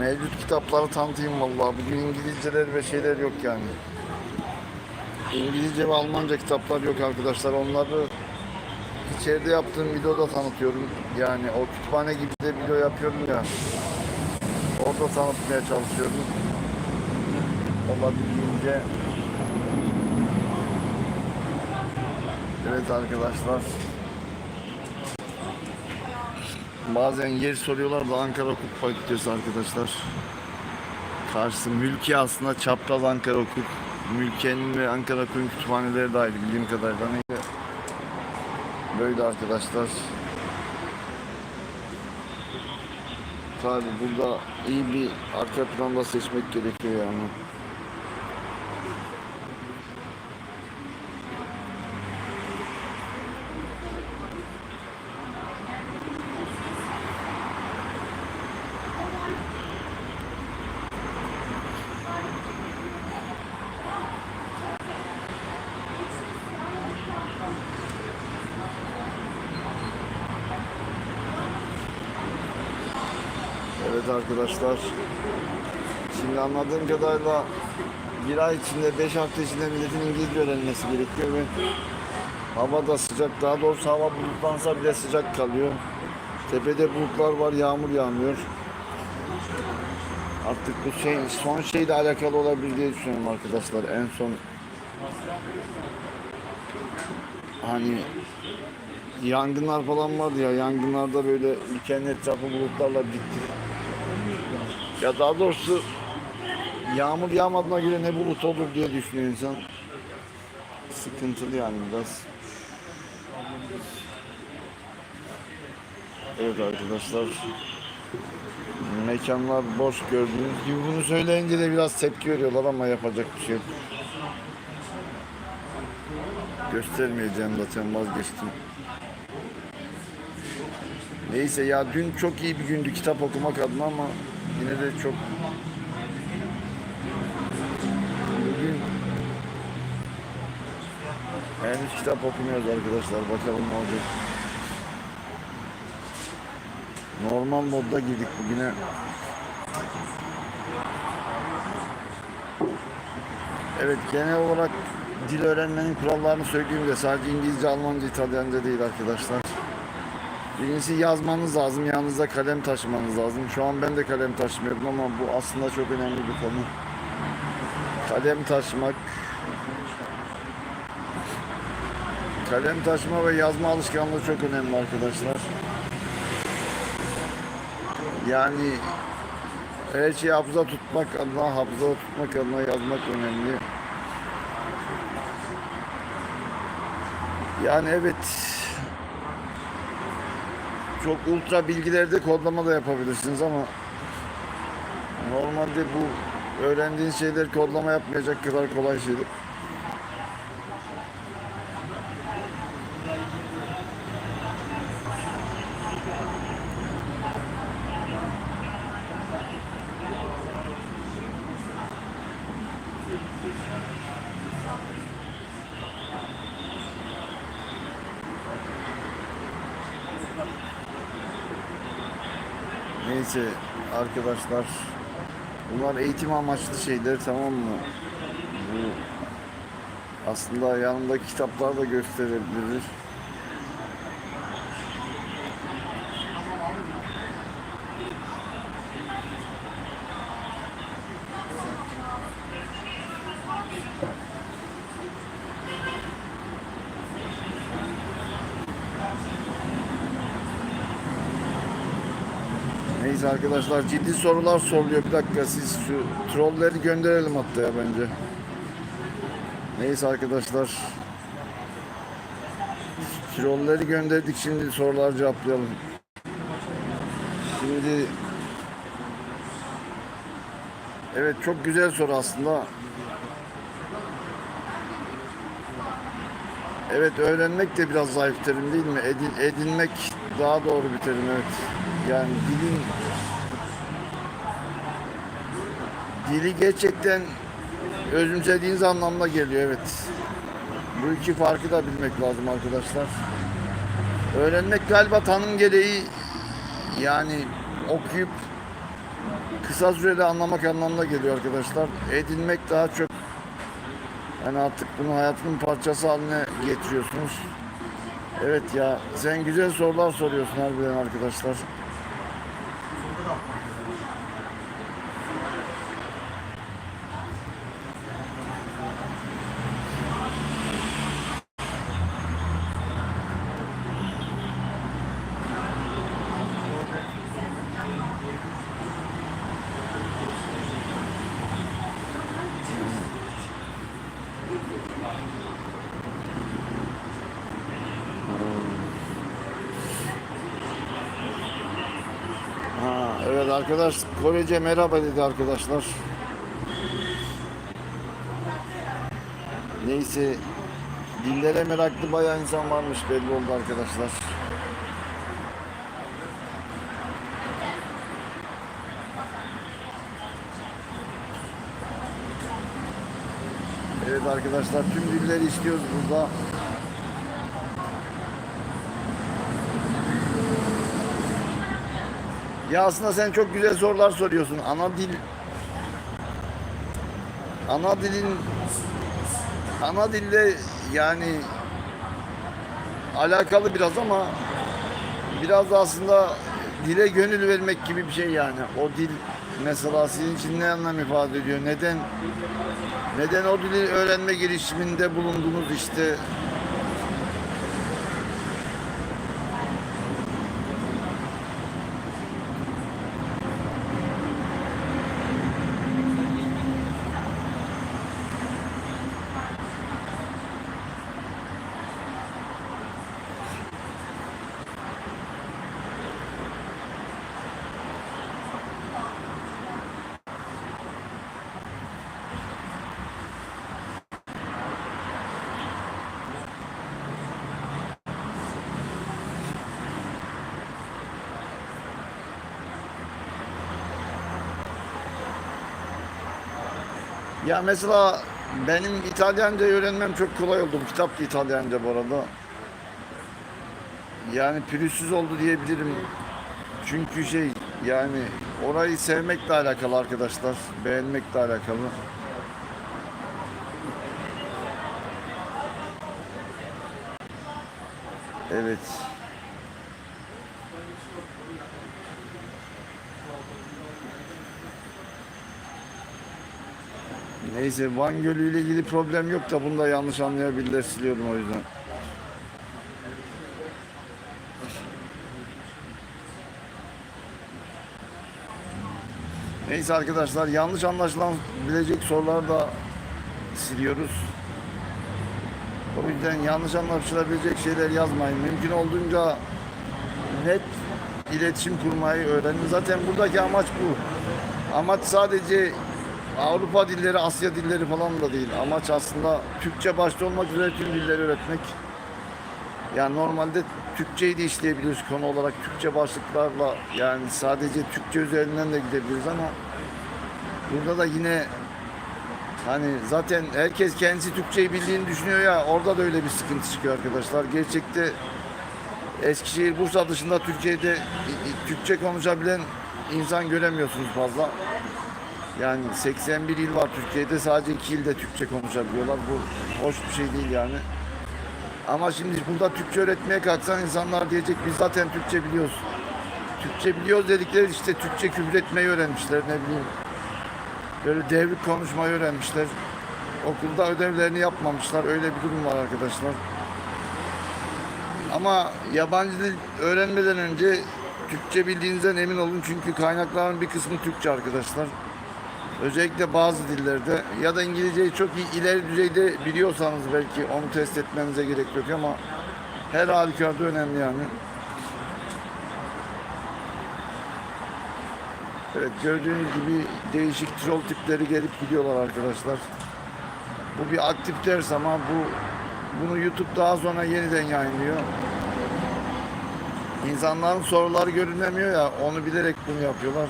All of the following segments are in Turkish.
Mevcut kitapları tanıtayım vallahi. Bugün İngilizceler ve şeyler yok yani. İngilizce ve Almanca kitaplar yok arkadaşlar. Onları içeride yaptığım videoda tanıtıyorum. Yani o kütüphane gibi de video yapıyorum ya. Orada tanıtmaya çalışıyorum. Olabildiğince. Evet arkadaşlar. Bazen yer soruyorlar da Ankara Hukuk Fakültesi arkadaşlar. Karşısı mülki aslında çapraz Ankara Hukuk. Mülkiyenin ve Ankara Hukuk'un kütüphaneleri dahil bildiğim kadarıyla. Neyse. Böyle arkadaşlar. Tabi burada iyi bir arka planda seçmek gerekiyor yani. Evet arkadaşlar. Şimdi anladığım kadarıyla bir ay içinde, beş hafta içinde milletin İngilizce öğrenmesi gerekiyor ve hava da sıcak. Daha doğrusu hava bulutlansa bile sıcak kalıyor. Tepede bulutlar var, yağmur yağmıyor. Artık bu şey, son şeyle alakalı olabilir diye düşünüyorum arkadaşlar. En son hani yangınlar falan vardı ya yangınlarda böyle ülkenin etrafı bulutlarla bitti. Ya daha doğrusu yağmur yağmadığına göre ne bulut olur diye düşünüyor insan. Sıkıntılı yani biraz. Evet arkadaşlar. Mekanlar boş gördüğünüz gibi bunu söyleyince de biraz tepki veriyorlar ama yapacak bir şey yok. Göstermeyeceğim zaten vazgeçtim. Neyse ya dün çok iyi bir gündü kitap okumak adına ama yine de çok bugün henüz kitap okumuyoruz arkadaşlar bakalım ne olacak. Normal modda girdik bugüne. Evet genel olarak dil öğrenmenin kurallarını söyleyeyim de sadece İngilizce, Almanca, İtalyanca değil arkadaşlar. Birincisi yazmanız lazım. Yanınızda kalem taşımanız lazım. Şu an ben de kalem taşımıyorum ama bu aslında çok önemli bir konu. Kalem taşımak Kalem taşıma ve yazma alışkanlığı çok önemli arkadaşlar. Yani her şeyi hafıza tutmak adına, hafıza tutmak adına yazmak önemli. Yani evet çok ultra bilgilerde kodlama da yapabilirsiniz ama normalde bu öğrendiğin şeyler kodlama yapmayacak kadar kolay şeyler. Neyse arkadaşlar bunlar eğitim amaçlı şeyler tamam mı? Bu aslında yanındaki kitaplar da gösterebilir. Arkadaşlar ciddi sorular soruluyor. Bir dakika siz şu trolleri gönderelim hatta ya bence. Neyse arkadaşlar. Trolleri gönderdik şimdi sorular cevaplayalım. Şimdi Evet çok güzel soru aslında. Evet öğrenmek de biraz zayıf terim değil mi? Edin, edinmek daha doğru bir terim evet. Yani dilin dili gerçekten özümsediğiniz anlamına geliyor evet. Bu iki farkı da bilmek lazım arkadaşlar. Öğrenmek galiba tanım gereği yani okuyup kısa süreli anlamak anlamına geliyor arkadaşlar. Edinmek daha çok yani artık bunu hayatının parçası haline getiriyorsunuz. Evet ya sen güzel sorular soruyorsun harbiden arkadaşlar. Ha, evet arkadaş Korece merhaba dedi arkadaşlar. Neyse dillere meraklı bayağı insan varmış belli oldu arkadaşlar. Evet arkadaşlar tüm dilleri istiyoruz burada. Ya aslında sen çok güzel sorular soruyorsun. Ana dil ana dilin ana dille yani alakalı biraz ama biraz da aslında dile gönül vermek gibi bir şey yani. O dil mesela sizin için ne anlam ifade ediyor? Neden neden o dili öğrenme girişiminde bulundunuz işte Ya mesela benim İtalyanca öğrenmem çok kolay oldu. Bu kitap da İtalyanca bu arada. Yani pürüzsüz oldu diyebilirim. Çünkü şey yani orayı sevmekle alakalı arkadaşlar. Beğenmekle alakalı. Evet. Neyse Van Gölü ile ilgili problem yok da bunu da yanlış anlayabilirler siliyorum o yüzden. Neyse arkadaşlar yanlış anlaşılabilecek soruları da siliyoruz. O yüzden yanlış anlaşılabilecek şeyler yazmayın. Mümkün olduğunca net iletişim kurmayı öğrenin. Zaten buradaki amaç bu. Amaç sadece Avrupa dilleri, Asya dilleri falan da değil. Amaç aslında Türkçe başta olmak üzere tüm dilleri öğretmek. Yani normalde Türkçeyi de işleyebiliyoruz konu olarak. Türkçe başlıklarla yani sadece Türkçe üzerinden de gidebiliriz ama burada da yine hani zaten herkes kendisi Türkçeyi bildiğini düşünüyor ya orada da öyle bir sıkıntı çıkıyor arkadaşlar. Gerçekte Eskişehir, Bursa dışında Türkiye'de Türkçe konuşabilen insan göremiyorsunuz fazla. Yani 81 il var Türkiye'de sadece 2 ilde Türkçe konuşabiliyorlar. Bu hoş bir şey değil yani. Ama şimdi burada Türkçe öğretmeye kalksan insanlar diyecek biz zaten Türkçe biliyoruz. Türkçe biliyoruz dedikleri işte Türkçe küfür etmeyi öğrenmişler ne bileyim. Böyle devrik konuşmayı öğrenmişler. Okulda ödevlerini yapmamışlar. Öyle bir durum var arkadaşlar. Ama yabancı dil öğrenmeden önce Türkçe bildiğinizden emin olun çünkü kaynakların bir kısmı Türkçe arkadaşlar. Özellikle bazı dillerde ya da İngilizceyi çok iyi ileri düzeyde biliyorsanız belki onu test etmenize gerek yok ama her halükarda önemli yani. Evet gördüğünüz gibi değişik troll tipleri gelip gidiyorlar arkadaşlar. Bu bir aktif ders ama bu bunu YouTube daha sonra yeniden yayınlıyor. İnsanların soruları görünemiyor ya onu bilerek bunu yapıyorlar.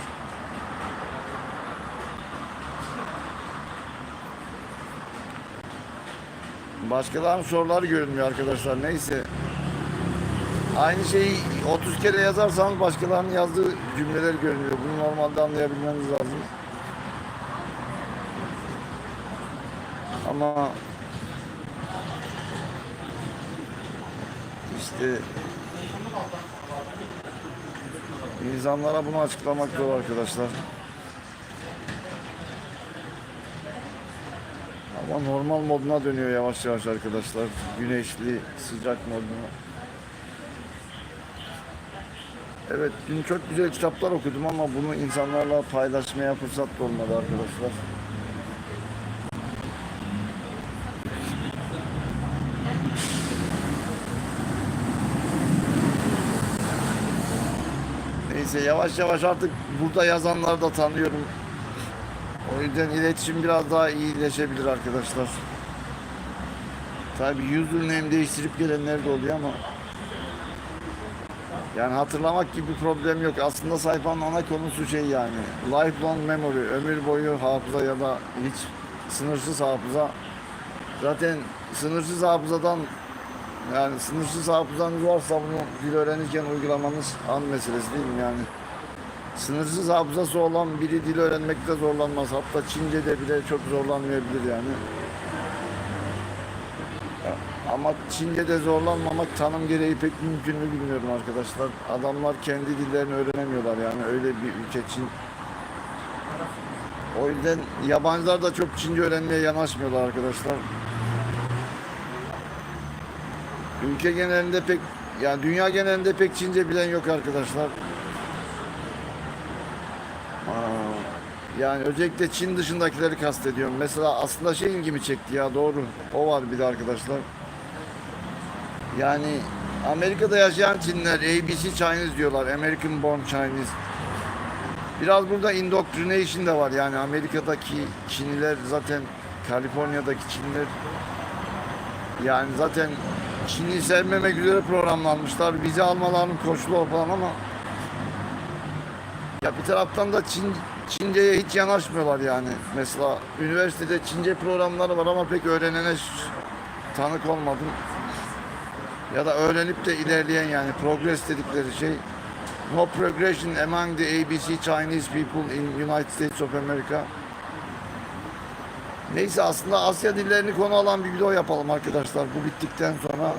Başkalarının soruları görünmüyor arkadaşlar. Neyse. Aynı şeyi 30 kere yazarsanız başkalarının yazdığı cümleler görünüyor. Bunun normalde anlayabilmeniz lazım. Ama işte insanlara bunu açıklamak zor arkadaşlar. Normal moduna dönüyor yavaş yavaş arkadaşlar. Güneşli, sıcak moduna. Evet, dün çok güzel kitaplar okudum ama bunu insanlarla paylaşmaya fırsat da olmadı arkadaşlar. Neyse yavaş yavaş artık burada yazanları da tanıyorum. O yüzden iletişim biraz daha iyileşebilir arkadaşlar. Tabi username değiştirip gelenler de oluyor ama yani hatırlamak gibi bir problem yok. Aslında sayfanın ana konusu şey yani. Lifelong memory, ömür boyu hafıza ya da hiç sınırsız hafıza. Zaten sınırsız hafızadan yani sınırsız hafızanız varsa bunu dil öğrenirken uygulamanız an meselesi değil mi yani? Sınırsız hafızası olan biri dil öğrenmekte zorlanmaz. Hatta Çince'de bile çok zorlanmayabilir yani. Ama Çince'de zorlanmamak tanım gereği pek mümkün mü bilmiyorum arkadaşlar. Adamlar kendi dillerini öğrenemiyorlar yani öyle bir ülke Çin. O yüzden yabancılar da çok Çince öğrenmeye yanaşmıyorlar arkadaşlar. Ülke genelinde pek yani dünya genelinde pek Çince bilen yok arkadaşlar. Yani özellikle Çin dışındakileri kastediyorum. Mesela aslında şey ilgimi çekti ya doğru. O var bir de arkadaşlar. Yani Amerika'da yaşayan Çinler ABC Chinese diyorlar. American born Chinese. Biraz burada indoctrination de var. Yani Amerika'daki Çinliler zaten Kaliforniya'daki Çinliler yani zaten Çin'i sevmemek üzere programlanmışlar. Vize almalarının koşulu falan ama ya bir taraftan da Çin, Çince'ye hiç yanaşmıyorlar yani. Mesela üniversitede Çince programları var ama pek öğrenene tanık olmadım. Ya da öğrenip de ilerleyen yani progress dedikleri şey No progression among the ABC Chinese people in United States of America. Neyse aslında Asya dillerini konu alan bir video yapalım arkadaşlar. Bu bittikten sonra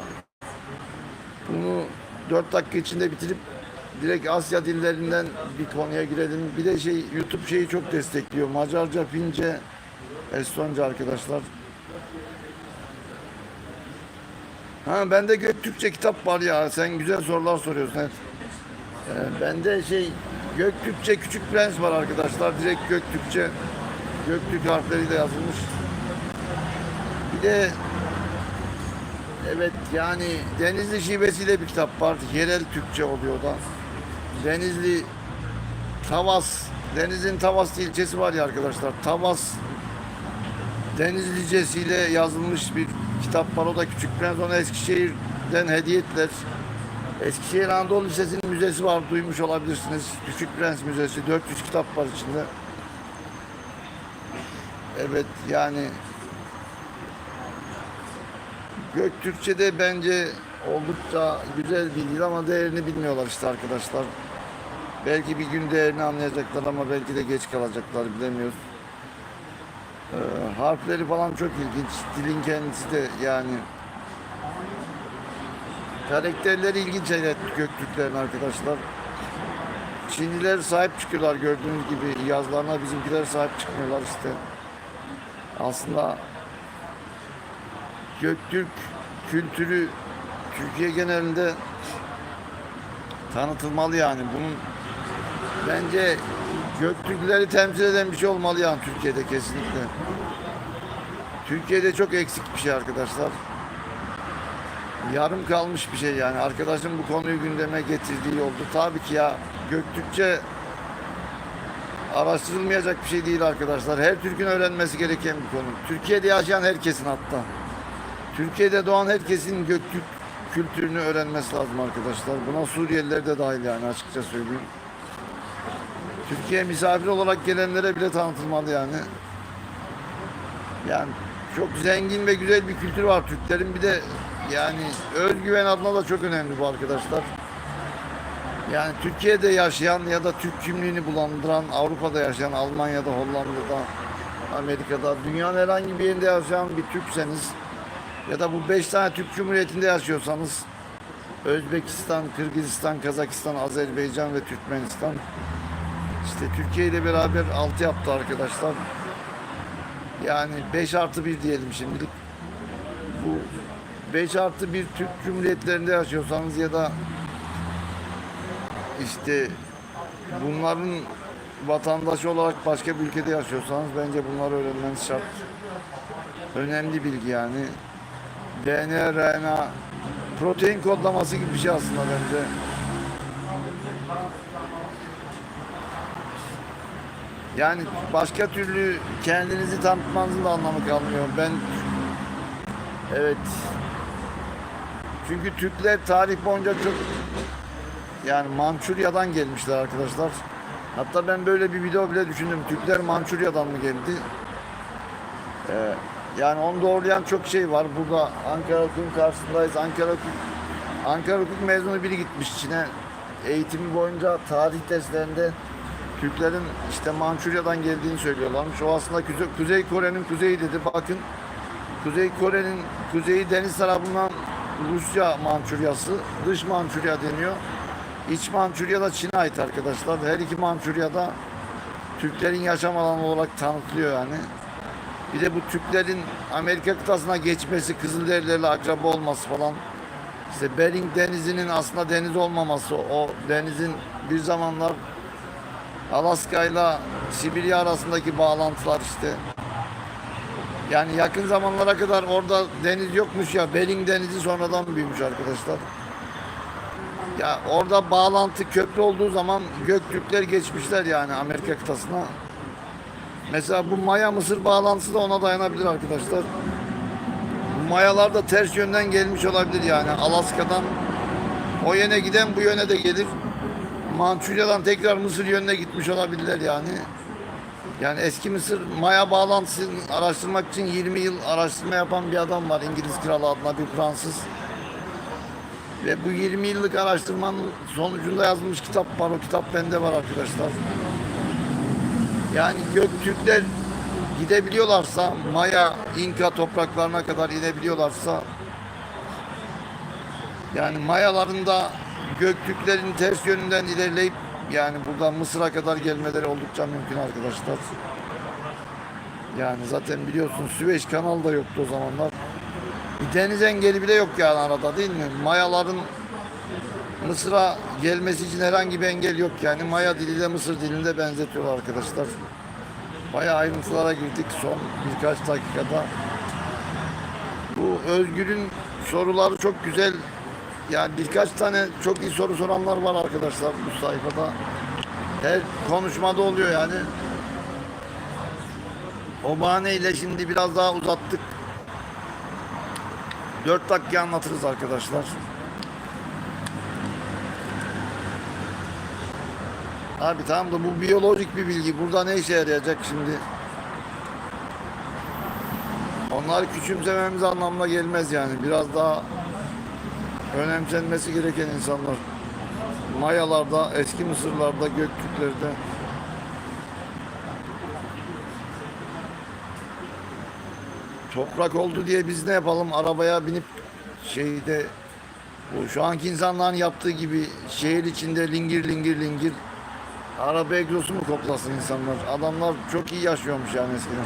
bunu 4 dakika içinde bitirip direkt Asya dillerinden bir konuya girelim. Bir de şey YouTube şeyi çok destekliyor. Macarca, Fince, Estonca arkadaşlar. Ha bende Göktürkçe kitap var ya. Sen güzel sorular soruyorsun. Evet. Ee, bende şey Göktürkçe Küçük Prens var arkadaşlar. Direkt Göktürkçe Göktürk harfleriyle yazılmış. Bir de evet yani Denizli şivesiyle bir kitap var. Yerel Türkçe oluyor da. Denizli Tavas Denizli'nin Tavas ilçesi var ya arkadaşlar. Tavas Denizlicesiyle yazılmış bir kitap var. O da Küçük Prens. Onu Eskişehir'den hediye ettiler. Eskişehir Anadolu Lisesi'nin müzesi var. Duymuş olabilirsiniz. Küçük Prens Müzesi. 400 kitap var içinde. Evet yani Göktürkçe'de bence oldukça güzel bir dil ama değerini bilmiyorlar işte arkadaşlar. Belki bir gün değerini anlayacaklar ama belki de geç kalacaklar bilemiyoruz. Ee, harfleri falan çok ilginç. Dilin kendisi de yani karakterleri ilginç evet Göktürklerin arkadaşlar. Çinliler sahip çıkıyorlar gördüğünüz gibi yazlarına bizimkiler sahip çıkmıyorlar işte. Aslında Göktürk kültürü Türkiye genelinde tanıtılmalı yani. Bunun bence Göktürkleri temsil eden bir şey olmalı yani Türkiye'de kesinlikle. Türkiye'de çok eksik bir şey arkadaşlar. Yarım kalmış bir şey yani. Arkadaşım bu konuyu gündeme getirdiği oldu. Tabii ki ya Göktürkçe araştırılmayacak bir şey değil arkadaşlar. Her Türk'ün öğrenmesi gereken bir konu. Türkiye'de yaşayan herkesin hatta. Türkiye'de doğan herkesin Göktürk kültürünü öğrenmesi lazım arkadaşlar. Buna Suriyeliler de dahil yani açıkça söyleyeyim. Türkiye misafir olarak gelenlere bile tanıtılmalı yani. Yani çok zengin ve güzel bir kültür var Türklerin. Bir de yani özgüven adına da çok önemli bu arkadaşlar. Yani Türkiye'de yaşayan ya da Türk kimliğini bulandıran, Avrupa'da yaşayan, Almanya'da, Hollanda'da, Amerika'da, dünyanın herhangi bir yerinde yaşayan bir Türkseniz ya da bu beş tane Türk Cumhuriyeti'nde yaşıyorsanız Özbekistan, Kırgızistan, Kazakistan, Azerbaycan ve Türkmenistan işte Türkiye ile beraber altı yaptı arkadaşlar. Yani 5 artı 1 diyelim şimdilik. Bu 5 artı 1 Türk Cumhuriyetlerinde yaşıyorsanız ya da işte bunların vatandaşı olarak başka bir ülkede yaşıyorsanız bence bunları öğrenmeniz şart. Önemli bilgi yani. DNA, RNA, protein kodlaması gibi bir şey aslında bence. Yani başka türlü kendinizi tanıtmanızın da anlamı kalmıyor. Ben evet çünkü Türkler tarih boyunca çok yani Mançurya'dan gelmişler arkadaşlar. Hatta ben böyle bir video bile düşündüm. Türkler Mançurya'dan mı geldi? Ee, yani onu doğrulayan çok şey var. Burada Ankara Hukuk'un karşısındayız. Ankara Hukuk, Ankara Hukuk mezunu biri gitmiş Çin'e. Eğitimi boyunca tarih derslerinde Türklerin işte Mançurya'dan geldiğini söylüyorlarmış. O aslında Kuzey, Kuzey Kore'nin kuzeyi dedi. Bakın Kuzey Kore'nin kuzeyi deniz tarafından Rusya Mançuryası, dış Mançurya deniyor. İç Mançurya da Çin'e ait arkadaşlar. Her iki Mançurya'da Türklerin yaşam alanı olarak tanıtılıyor yani. Bir de bu Türklerin Amerika kıtasına geçmesi, Kızılderililerle akraba olması falan. İşte Bering Denizi'nin aslında deniz olmaması, o denizin bir zamanlar Alaska ile Sibirya arasındaki bağlantılar işte. Yani yakın zamanlara kadar orada deniz yokmuş ya. Bering Denizi sonradan büyümüş arkadaşlar. Ya orada bağlantı köprü olduğu zaman Göktürkler geçmişler yani Amerika kıtasına. Mesela bu Maya Mısır bağlantısı da ona dayanabilir arkadaşlar. Mayalar da ters yönden gelmiş olabilir yani. Alaska'dan o yöne giden bu yöne de gelir. Mançurya'dan tekrar Mısır yönüne gitmiş olabilirler yani. Yani eski Mısır Maya bağlantısını araştırmak için 20 yıl araştırma yapan bir adam var. İngiliz Kralı adına bir Fransız. Ve bu 20 yıllık araştırmanın sonucunda yazılmış kitap var. O kitap bende var arkadaşlar. Yani Göktürkler gidebiliyorlarsa, Maya, İnka topraklarına kadar inebiliyorlarsa yani Mayaların da Göktürklerin ters yönünden ilerleyip yani buradan Mısır'a kadar gelmeleri oldukça mümkün arkadaşlar. Yani zaten biliyorsun Süveyş kanalı da yoktu o zamanlar. Bir deniz engeli bile yok yani arada değil mi? Mayaların Mısır'a gelmesi için herhangi bir engel yok yani. Maya diliyle Mısır dilinde benzetiyorlar arkadaşlar. Bayağı ayrıntılara girdik son birkaç dakikada. Bu Özgür'ün soruları çok güzel. Yani birkaç tane çok iyi soru soranlar var arkadaşlar bu sayfada. Her konuşmada oluyor yani. O bahaneyle şimdi biraz daha uzattık. 4 dakika anlatırız arkadaşlar. Abi tamam da bu biyolojik bir bilgi. Burada ne işe yarayacak şimdi? Onları küçümsememiz anlamına gelmez yani. Biraz daha önemsenmesi gereken insanlar. Mayalarda, eski Mısırlarda, Göktürklerde. Toprak oldu diye biz ne yapalım? Arabaya binip şeyde bu şu anki insanların yaptığı gibi şehir içinde lingir lingir lingir araba egzosu mu koplasın insanlar? Adamlar çok iyi yaşıyormuş yani eskiden.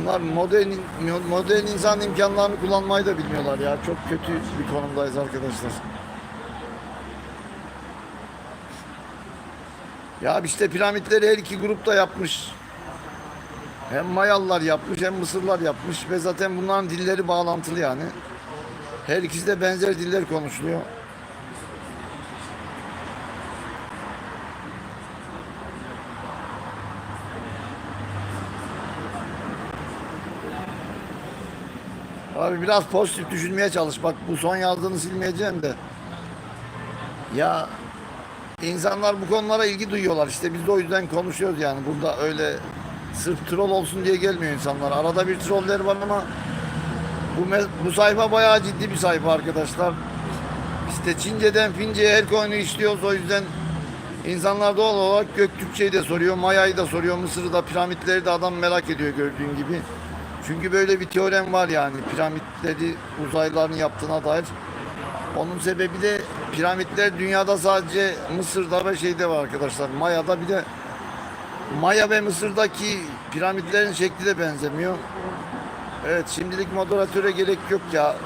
Bunlar modern modern insan imkanlarını kullanmayı da bilmiyorlar ya. Çok kötü bir konumdayız arkadaşlar. Ya işte piramitleri her iki grup da yapmış. Hem Mayalılar yapmış hem Mısırlar yapmış ve zaten bunların dilleri bağlantılı yani. Her ikisi de benzer diller konuşuluyor. Abi biraz pozitif düşünmeye çalış. Bak bu son yazdığını silmeyeceğim de. Ya insanlar bu konulara ilgi duyuyorlar. İşte biz de o yüzden konuşuyoruz yani. Burada öyle sırf troll olsun diye gelmiyor insanlar. Arada bir troller var ama bu, bu sayfa bayağı ciddi bir sayfa arkadaşlar. İşte Çince'den Fince'ye her konuyu işliyoruz o yüzden insanlar doğal olarak Göktürkçeyi de soruyor, Maya'yı da soruyor, Mısır'ı da piramitleri de adam merak ediyor gördüğün gibi. Çünkü böyle bir teorem var yani piramitleri uzaylıların yaptığına dair. Onun sebebi de piramitler dünyada sadece Mısır'da ve şeyde var arkadaşlar. Maya'da bir de Maya ve Mısır'daki piramitlerin şekli de benzemiyor. Evet şimdilik moderatöre gerek yok ya.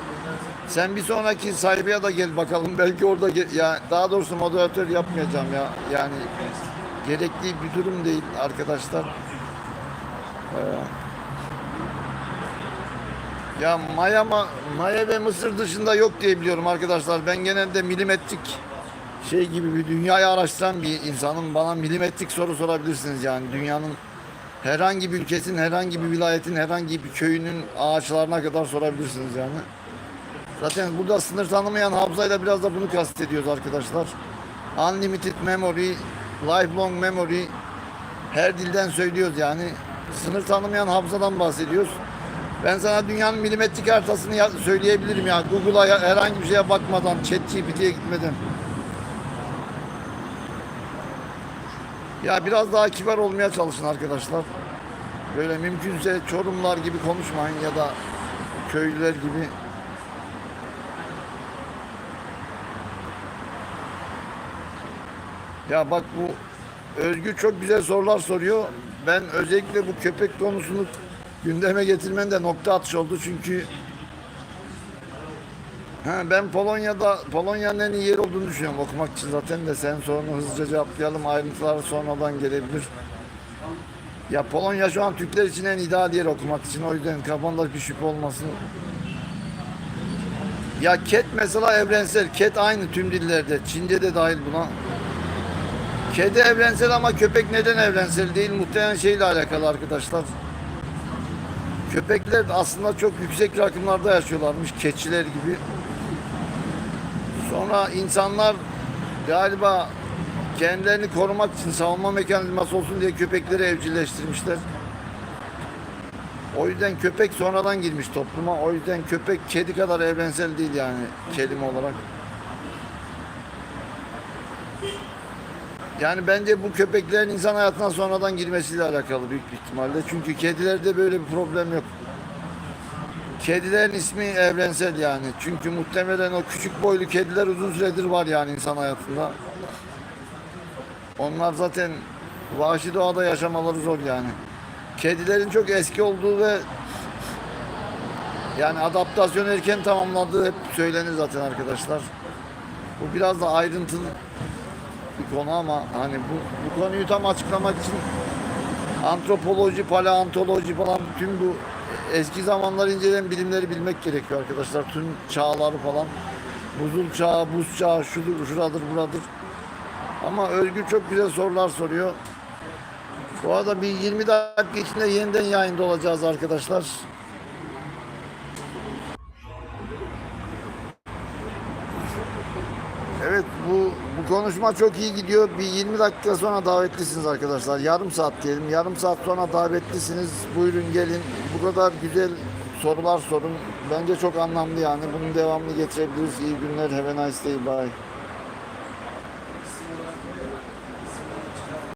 Sen bir sonraki sayfaya da gel bakalım. Belki orada ya daha doğrusu moderatör yapmayacağım ya. Yani gerekli bir durum değil arkadaşlar. Ee, ya Maya ma- Maya ve Mısır dışında yok diye biliyorum arkadaşlar. Ben genelde milimetrik şey gibi bir dünyayı araştıran bir insanım. Bana milimetrik soru sorabilirsiniz yani dünyanın herhangi bir ülkesin, herhangi bir vilayetin, herhangi bir köyünün ağaçlarına kadar sorabilirsiniz yani. Zaten burada sınır tanımayan hafızayla biraz da bunu kastediyoruz arkadaşlar. Unlimited memory, lifelong memory her dilden söylüyoruz yani. Sınır tanımayan hafızadan bahsediyoruz. Ben sana dünyanın milimetrik haritasını söyleyebilirim ya. Google'a herhangi bir şeye bakmadan, ChatGPT'ye gitmeden. Ya biraz daha kibar olmaya çalışın arkadaşlar. Böyle mümkünse Çorumlar gibi konuşmayın ya da köylüler gibi. Ya bak bu Özgür çok güzel sorular soruyor. Ben özellikle bu köpek konusunu gündeme getirmen de nokta atış oldu çünkü Ha, ben Polonya'da Polonya'nın en iyi yer olduğunu düşünüyorum okumak için zaten de sen sorunu hızlıca cevaplayalım ayrıntılar sonradan gelebilir. Ya Polonya şu an Türkler için en ideal yer okumak için o yüzden kafanda bir şüphe olmasın. Ya ket mesela evrensel. Ket aynı tüm dillerde. Çince de dahil buna. Kedi evrensel ama köpek neden evrensel değil? Muhtemelen şeyle alakalı arkadaşlar. Köpekler aslında çok yüksek rakımlarda yaşıyorlarmış. Keçiler gibi. Sonra insanlar galiba kendilerini korumak için savunma mekanizması olsun diye köpekleri evcilleştirmişler. O yüzden köpek sonradan girmiş topluma. O yüzden köpek kedi kadar evrensel değil yani kelime olarak. Yani bence bu köpeklerin insan hayatına sonradan girmesiyle alakalı büyük bir ihtimalle. Çünkü kedilerde böyle bir problem yok. Kedilerin ismi evrensel yani. Çünkü muhtemelen o küçük boylu kediler uzun süredir var yani insan hayatında. Onlar zaten vahşi doğada yaşamaları zor yani. Kedilerin çok eski olduğu ve yani adaptasyon erken tamamladığı hep söylenir zaten arkadaşlar. Bu biraz da ayrıntılı bir konu ama hani bu, bu konuyu tam açıklamak için antropoloji, paleontoloji falan tüm bu eski zamanlar inceleyen bilimleri bilmek gerekiyor arkadaşlar. Tüm çağları falan. Buzul çağı, buz çağı, şudur, şuradır, buradır. Ama Özgür çok güzel sorular soruyor. Bu arada bir 20 dakika içinde yeniden yayında olacağız arkadaşlar. Evet bu konuşma çok iyi gidiyor. Bir 20 dakika sonra davetlisiniz arkadaşlar. Yarım saat diyelim. Yarım saat sonra davetlisiniz. Buyurun gelin. Bu kadar güzel sorular sorun. Bence çok anlamlı yani. Bunun devamını getirebiliriz. İyi günler. Have a nice day. Bye.